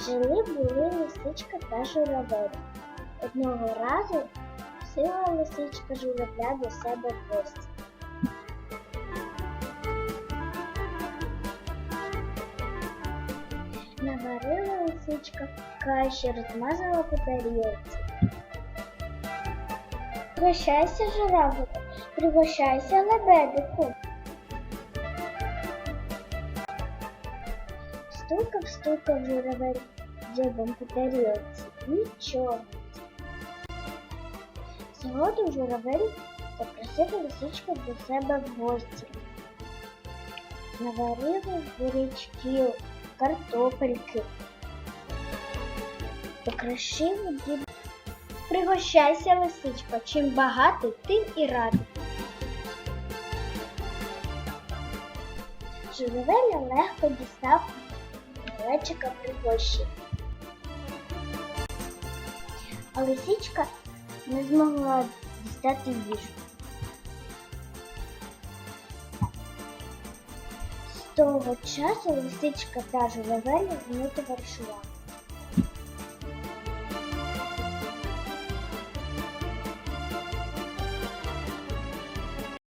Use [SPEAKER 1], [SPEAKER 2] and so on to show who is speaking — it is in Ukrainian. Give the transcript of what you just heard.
[SPEAKER 1] Жили були лисичка та журавель. Одного разу сила лисичка журавля до себе в гості. Наварила лисичка каші, розмазала по тарілці. Пригощайся, журавлику, пригощайся, лебедику. Стукав, стукав журавель дзьобом по тарілці. Нічого. Згодом журавель запросив лисичку до себе в гості. Наварили бурячків, картопельки. Покрашив дід. Пригощайся, лисичко, чим багатий, тим і радий. Журавель легко дістав глечика пригощі. А лисичка не змогла дістати їжу. З того часу лисичка та журавель не товаришували.